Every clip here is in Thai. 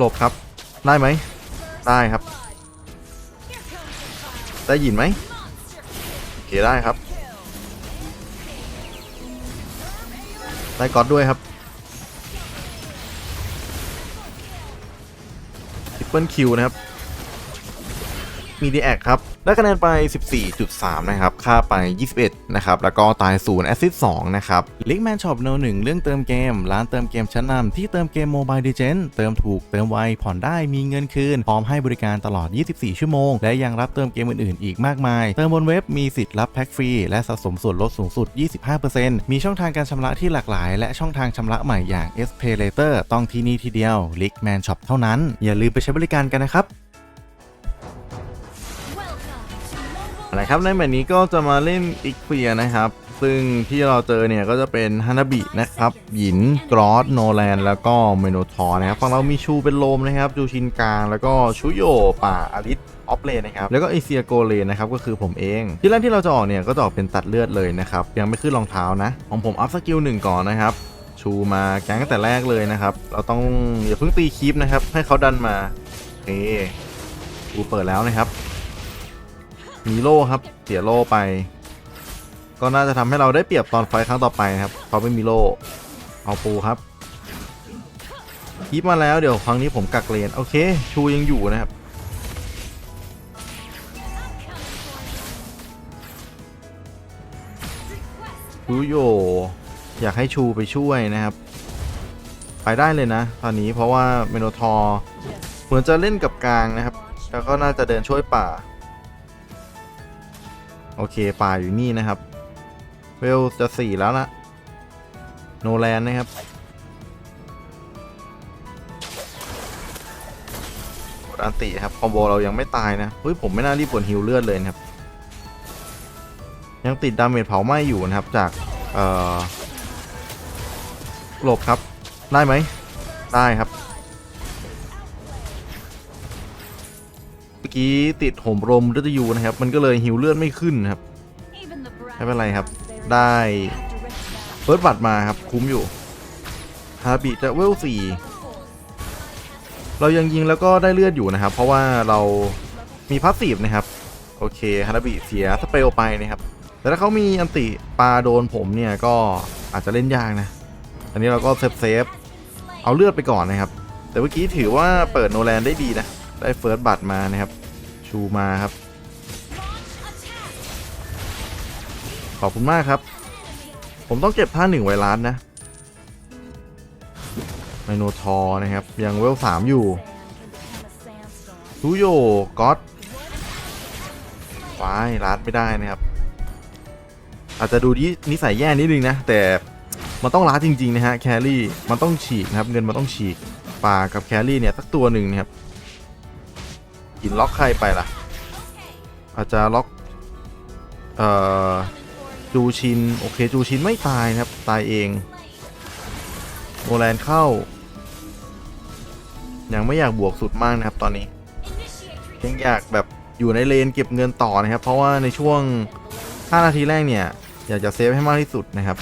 หลบครับ ได้ไหม ได้ครับ ได้ยินไหมโอเคได้ครับ ได้ก๊อตด้วยครับทิปเปิลคิวนะครับ มีดีแอคครับ ได้คะแนนไป 14.3 นะครับ ค่าไป 21 นะครับ แล้วก็ตาย0แอสซิส2นะครับลิงแมนช็อปโนหนึ่งเรื่องเติมเกม ร้านเติมเกมชั้นนำที่เติมเกมโมบายดิเจนเติมถูก เติมไว ผ่อนได้ มีเงินคืน พร้อมให้บริการตลอด 24 ชั่วโมง และยังรับเติมเกมอื่นๆ อีกมากมาย เติมบนเว็บ มีสิทธิ์รับแพ็กฟรี และสะสมส่วนลดสูงสุด 25%มีช่องทางการชำระที่หลากหลาย และช่องทางชำระใหม่อย่าง S Pay Later ต้องที่นี่ทีเดียว l i g Man Shop เท่านั้น อย่าลืมไปใช้บริการกันนะครับ อะไรครับในแบบนี้ก็จะมาเล่นอีกเฟียนะครับ ซึ่งที่เราเจอเนี่ยก็จะเป็นฮานาบินะครับหยินกรอสโนแลนแล้วก็เมโนทอร์นะครับฝั่งเรามีชูเป็นโลมนะครับจูชินกลางแล้วก็ชูโยป่าอลิสออฟเลนนะครับแล้วก็เอเซียโกเลนนะครับก็คือผมเอง ที่แรกที่เราจะออกเนี่ยก็จะออกเป็นตัดเลือดเลยนะครับยังไม่ขึ้นรองเท้านะของผมอัพสกิลหนึ่งก่อนนะครับชูมาแก๊งตั้งแต่แรกเลยนะครับ เราต้องอย่าเพิ่งตีคีปนะครับ ให้เขาดันมาโอเคดูเปิดแล้วนะครับ มีโล่ครับเสียโล่ไป ก็น่าจะทำให้เราได้เปรียบตอนไฟครั้งต่อไปครับเพราะไม่มีโล่เอาปูครับคีบมาแล้วเดี๋ยวครั้งนี้ผมกักเลนโอเค ชูยังอยู่นะครับชูโยอยากให้ชูไปช่วยนะครับ ไปได้เลยนะ ตอนนี้เพราะว่าเมโนทอร์เหมือนจะเล่นกับกลางนะครับ แล้วก็น่าจะเดินช่วยป่า โอเคป่าอยู่นี่นะครับ เวลจะสี่แล้วนะ โนแลนนะครับ กดอันติครับ คอมโบเรายังไม่ตายนะเฮ้ยผมไม่น่ารีบกดฮิวเลือดเลยนะครับ ยังติดดาเมจเผาไหม้อยู่นะครับ จาก เอ่อหลบครับ ได้ไหม ได้ครับ มื่อกี้ติดโหมรมฤตยูนะครับ มันก็เลยฮิวเลือดไม่ขึ้นครับ ไม่เป็นไรครับ ได้เฟิร์สบัตรมาครับ คุ้มอยู่ฮาบิจะเวลสี่เรายังยิงแล้วก็ได้เลือดอยู่นะครับ เพราะว่าเรามีพาสซีฟนะครับ โอเคฮานาบิเสียสเปลไปนะครับ แต่ถ้าเขามีอันติปาโดนผมเนี่ยก็อาจจะเล่นยากนะ อันนี้เราก็เซฟเซฟเอาเลือดไปก่อนนะครับ แต่เมื่อกี้ถือว่าเปิดโนแลนได้ดีนะ ได้เฟิร์สบัตรมานะครับ ชูมาครับ ขอบคุณมากครับ ผมต้องเก็บท่าหนึ่งไวรัสนะไมโนทอนะครับ ยังเวลสามอยู่ทูโยก็อตว้ายรัดไม่ได้นะครับ อาจจะดูนินิสัยแย่นิดนึงนะ แต่มันต้องรัดจริง ๆ นะฮะ แครี่ มันต้องฉีกนะครับ เงินมันต้องฉีกป่ากับแครี่เนี่ยสักตัวหนึ่งนะครับ กินล็อกใครไปล่ะ อาจจะล็อก เอ่อ จูชิน โอเค จูชินไม่ตายนะครับ ตายเองโมแลนเข้า ยังไม่อยากบวกสุดมากนะครับตอนนี้ ยังอยากแบบอยู่ในเลนเก็บเงินต่อนะครับ เพราะว่าในช่วง 5 นาทีแรกเนี่ย อยากจะเซฟให้มากที่สุดนะครับ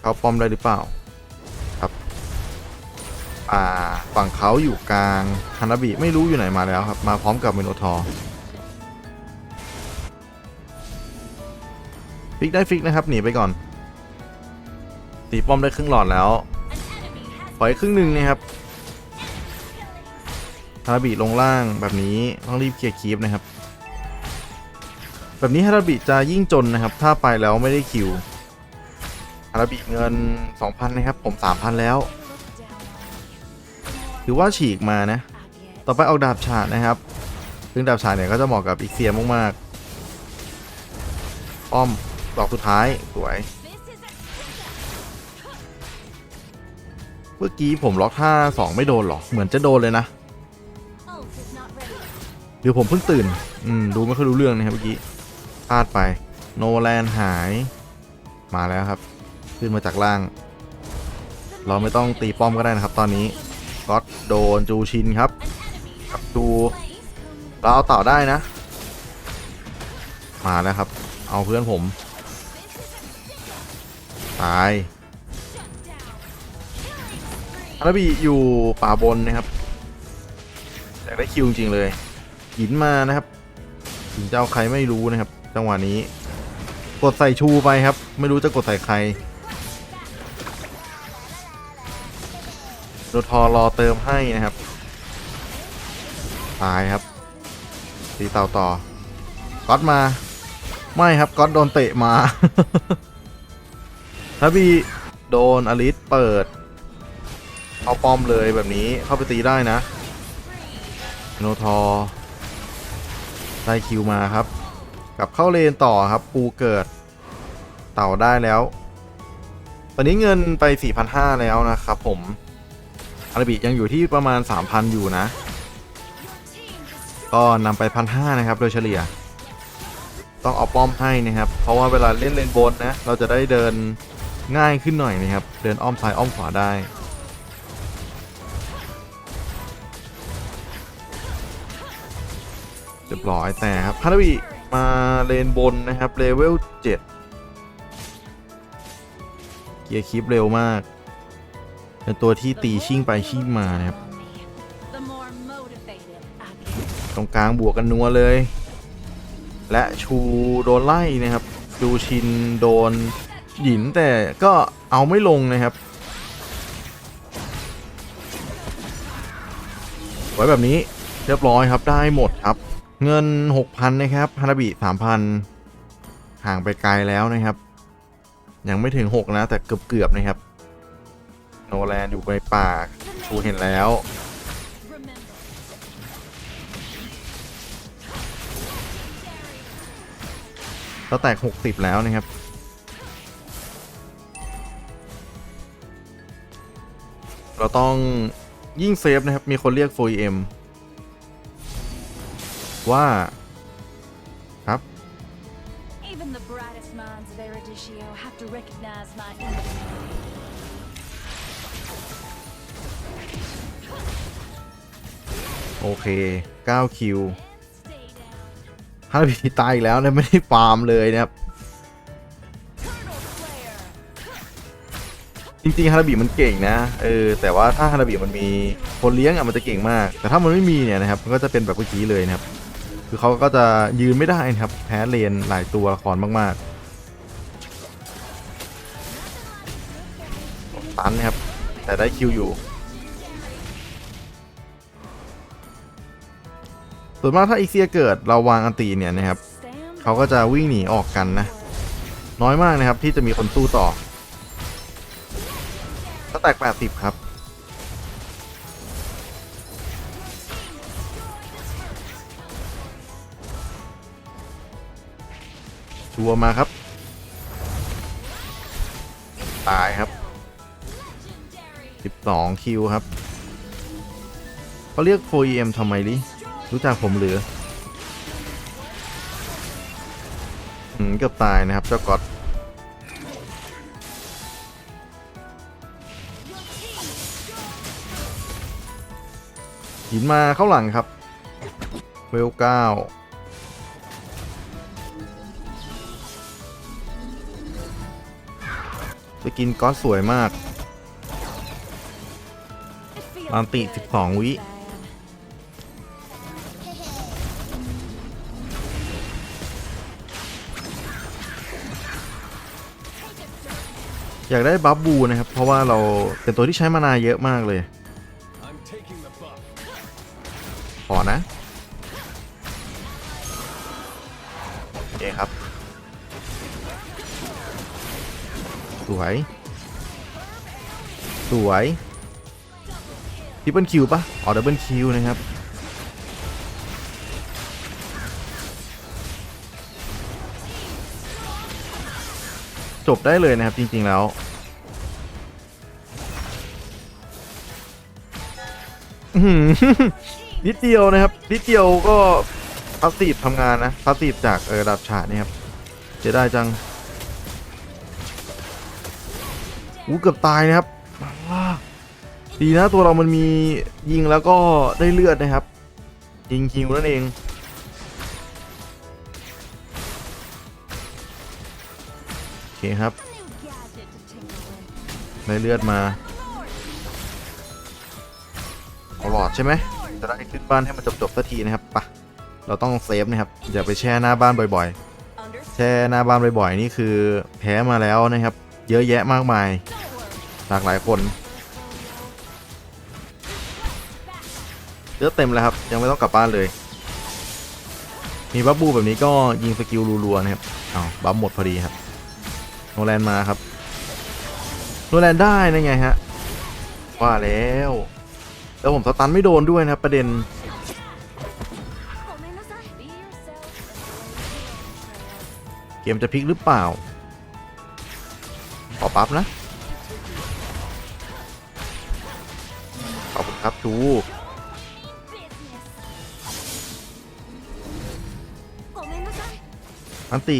เขาปอมได้หรือเปล่า่า ฝั่งเขาอยู่กลางฮานาบิไม่รู้อยู่ไหนมาแล้วครับ มาพร้อมกับเมโนทอร์ฟิกได้ฟิกนะครับ หนีไปก่อนตีป้อมได้ครึ่งหลอดแล้วปล่อยครึ่งหนึ่งนะครับฮาราบิลงล่างแบบนี้ต้องรีบเคลียร์คีฟนะครับ แบบนี้ฮาราบิจะยิ่งจนนะครับ ถ้าไปแล้วไม่ได้คิวฮาราบิเงิน 2,000 นะครับ ผม 3,000 แล้ว ถือว่าฉีกมานะ ต่อไปเอาดาบฉาดนะครับ ซึ่งดาบฉาดเนี่ยก็จะเหมาะกับอีกเซียมากๆป้อมดอกสุดท้ายสวย เมื่อกี้ผมล็อกท่าสองไม่โดนหรอ เหมือนจะโดนเลยนะหรือผมเพิ่งตื่น อืม ดูไม่ค่อยรู้เรื่องนะครับเมื่อกี้พลาดไปโนแลนหายมาแล้วครับ ขึ้นมาจากล่าง เราไม่ต้องตีป้อมก็ได้นะครับตอนนี้ ก็อตโดนจูชินครับกับจูเราเอาต่อได้นะ มาแล้วครับ เอาเพื่อนผม ตายฮานาบิอยู่ป่าบนนะครับอยากได้คิวจริงๆเลย หินมานะครับหินจะเอาใครไม่รู้นะครับ จังหวะนี้ กดใส่ชูไปครับ ไม่รู้จะกดใส่ใคร โดทอรอเติมให้นะครับ ตายครับ ตีเต่าต่อ ก๊อตมา ไม่ครับ ก๊อตโดนเตะมาฮาบีโดนอลิสเปิด เอาป้อมเลยแบบนี้เข้าไปตีได้นะโนทอได้คิวมาครับ กลับเข้าเลนต่อครับ ปูเกิด เต่าได้แล้ว ตอนนี้เงินไป 4,500 แล้วนะครับผม อาราบิยังอยู่ที่ประมาณ 3,000 อยู่นะ ก็นำไป 1,500 นะครับ โดยเฉลี่ย ต้องเอาป้อมให้นะครับ เพราะว่าเวลาเล่นเลนบนนะ เราจะได้เดินง่ายขึ้นหน่อยนะครับ เดินอ้อมซ้ายอ้อมขวาได้เรียบร้อยแต่ครับฮานาบิมาเลนบนนะครับเลเวล7เกียร์คลิปเร็วมาก เป็นตัวที่ตีชิ่งไปชิ่งมานะครับ ตรงกลางบวกกันนัวเลย และชูโดนไล่นะครับ ดูชินโดนหยินแต่ก็เอาไม่ลงนะครับ ไว้แบบนี้เรียบร้อยครับได้หมดครับ เงิน 6,000 นะครับฮานาบิ 3,000 ห่างไปไกลแล้วนะครับ ยังไม่ถึง 6 นะ แต่เกือบๆนะครับ โนแลนอยู่ในป่าชูเห็นแล้ว แล้วแตก 60 แล้วนะครับเราต้องยิ่งเซฟนะครับ มีคนเรียก 4M ว่า ครับ even the brightest minds of Erudicio have to recognize my โอเค 9 คิวฮานาบิตายอีกแล้วนะไม่ได้ฟาร์มเลยนะครับ จริงๆฮานาบิมันเก่งนะ เออ แต่ว่าถ้าฮานาบิมันมีคนเลี้ยงอะมันจะเก่งมาก แต่ถ้ามันไม่มีเนี่ยนะครับมันก็จะเป็นแบบเมื่อกี้เลยนะครับ คือเขาก็จะยืนไม่ได้นะครับ แพ้เลนหลายตัวละครมากๆตันนะครับ แต่ได้คิวอยู่ ส่วนมากถ้าอีเซียเกิดเราวางอันตีเนี่ยนะครับเขาก็จะวิ่งหนีออกกันนะ น้อยมากนะครับ ที่จะมีคนสู้ต่อถ้าแตก 80 ครับ ชัวมาครับ ตายครับ 12 คิวครับเขาเรียก 4EM ทำไมลิ รู้จักผมหรืออืมเกือบตายนะครับเจ้าก๊อตหินมาเข้าหลังครับ เวลเก้าสกินก๊อตสวยมาก It feels อันติ 12 วิ อยากได้บัฟบูนะครับ เพราะว่าเราเป็นตัวที่ใช้มานาเยอะมากเลยขอนะโอเคครับ สวย สวยทิปเปิลคิวปะอ๋อดับเบิลคิวนะครับ จบได้เลยนะครับจริง ๆ แล้วนิดเดียวนะครับนิดเดียวก็พาสซีฟทำงานนะพาสซีฟจากเออระดับฉาดนี่ครับเสียดายจังอู้เกือบตายนะครับดีนะตัวเรามันมียิงแล้วก็ได้เลือดนะครับ ยิงคิวนั่นเอง เคครับได้เลือดมา Lord, อดใช่ไหมจะได้ขึ้นบ้านให้มันจบๆสักทีนะครับปะเราต้องเซฟนะครับอย่าไปแช่หน้าบ้านบ่อยๆ แช่หน้าบ้านบ่อยๆนี่คือแพ้มาแล้วนะครับ เยอะแยะมากมายหลากหลายคนเยอะเต็มแล้วครับ ยังไม่ต้องกลับบ้านเลย มีบับบูแบบนี้ก็ยิงสกิลรัวๆนะครับเอาบัฟหมดพอดีครับ โนแลนมาครับโนแลนได้นะไงฮะว่าแล้ว แล้วผมสตันไม่โดนด้วยนะครับประเด็นเกมจะพลิกหรือเปล่าขอปั๊บนะ ขอบคุณครับชูอันติ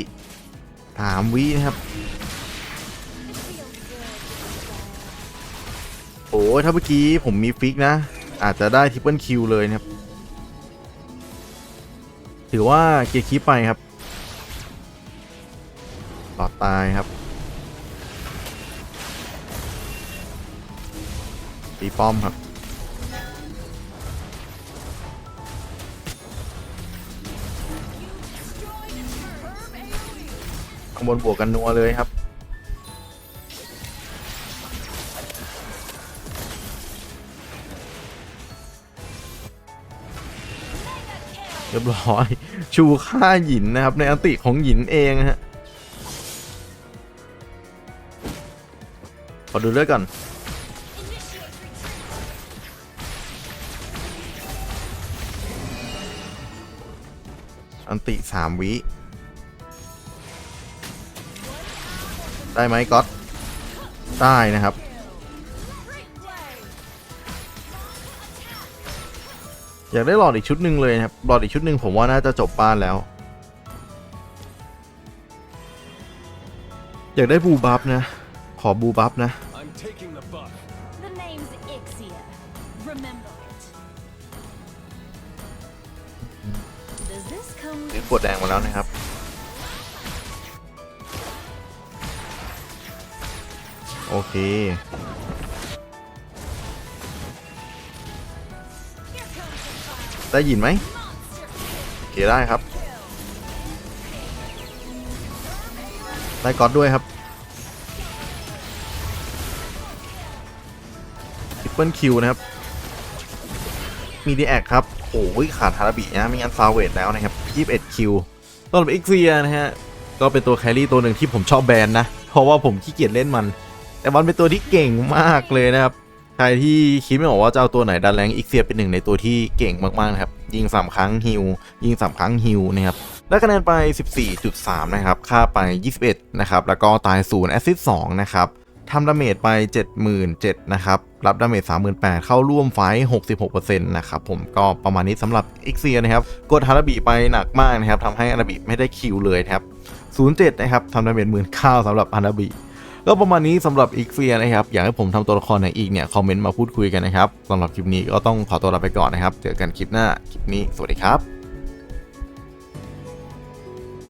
ถามวีนะครับ ถ้าเมื่อกี้ผมมีฟิกนะ อาจจะได้ทิปเปิลคิวเลยนะครับ ถือว่าเกียร์คีปไปครับหลอดตายครับตีป้อมครับ ข้างบนบวกกันนัวเลยครับ เรียบร้อย ชูค่าหยินนะครับ ในอันติของหยินเองฮะขอดูเลือดก่อนอันติสามวิ ได้ไหมก๊อตได้นะครับ อยากได้หลอดอีกชุดหนึ่งเลยนะครับ หลอดอีกชุดหนึ่งผมว่าน่าจะจบบ้านแล้ว อยากได้บูบัฟนะ ขอบูบัฟนะ I'm taking the buff. The name's Ixia. Remember it. Does this come ซื้อขวดแดงมาแล้วนะครับ โอเค ได้ยินไหมโอเคได้ครับ ได้ก๊อตด้วยครับทิปเปิลคิวนะครับ มีดีแอคครับโอ้ยขาดฮาราบินะไม่งั้นซาวเวตแล้วนะครับ 21 คิวสำหรับเอ็กเซียนะฮะ ก็เป็นตัวแครี่ตัวหนึ่งที่ผมชอบแบนนะ เพราะว่าผมขี้เกียจเล่นมัน แต่มันเป็นตัวที่เก่งมากเลยนะครับ ใครที่คิดไม่ออกว่าจะเอาตัวไหนดันแรงอีกเซียเป็นหนึ่งในตัวที่เก่งมากๆนะครับ ยิง 3 ครั้งฮิวยิง 3 ครั้งฮิวนะครับได้คะแนนไป 14.3 นะครับ ค่าไป 21 นะครับ แล้วก็ตาย0แอสซิสต์2นะครับทำดาเมจไป 77,000นะครับ รับดาเมจ38,000 เข้าร่วมไฟ 66%นะครับผมก็ประมาณนี้สำหรับเอ็กเซียนะครับ กดฮาราบิไปหนักมากนะครับทำให้ฮาราบิไม่ได้คิวเลยนะครับ 07 นะครับทำดาเมจหมื่นข้าสำหรับฮาราบิ ก็ประมาณนี้สำหรับอีกเฟียนะครับ อยากให้ผมทำตัวละครไหนอีกเนี่ยคอมเมนต์มาพูดคุยกันนะครับสำหรับคลิปนี้ก็ต้องขอตัวลาไปก่อนนะครับ เจอกันคลิปหน้า คลิปนี้ สวัสดีครับ